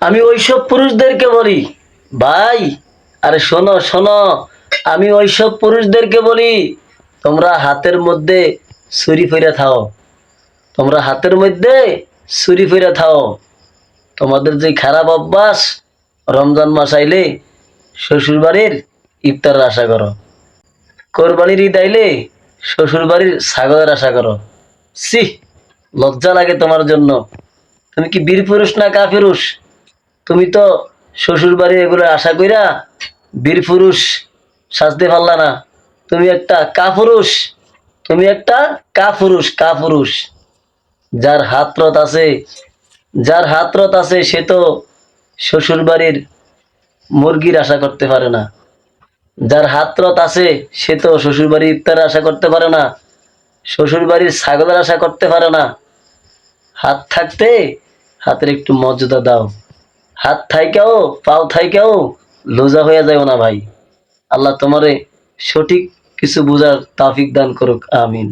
আমি ওইসব পুরুষদেরকে বলি। ভাই, আরে শোনো শোনো। আমি ওইসব পুরুষদেরকে বলি, তোমরা হাতের মধ্যে ছুরি ফিরে থাও। তোমরা হাতের মধ্যে ছুরি ফিরে থাও। তোমাদের যে খারাপ অভ্যাস, রমজান মাস আইলে শ্বশুর বাড়ির ইফতারের আশা করো। কোরবানির ঈদ আইলে শ্বশুর বাড়ির ছাগলের আশা করো। সি লজ্জা লাগে তোমার জন্য। তুমি কি বীর পুরুষ না কাফিরুষ তুমি তো শ্বশুর বাড়ি এগুলো আশা কইরা বীর পুরুষ সাজতে পারলা না। তুমি একটা কাপুরুষ তুমি একটা কাপুরুষ কাপুরুষ যার হাতরত আছে, যার হাতরত আছে সে তো শ্বশুর বাড়ির মুরগির আশা করতে পারে না। যার হাতরত আছে সে তো শ্বশুর বাড়ির ইফতারের আশা করতে পারে না। শ্বশুর বাড়ির ছাগলের আশা করতে পারে না। হাত থাকতে হাতের একটু মর্যাদা দাও। হাত থাইকাও, পাও থাইকাও লোজা হয়ে যাও না ভাই। আল্লাহ তোমারে সঠিক কিছু বোঝার তাফিক দান করুক, আমিন।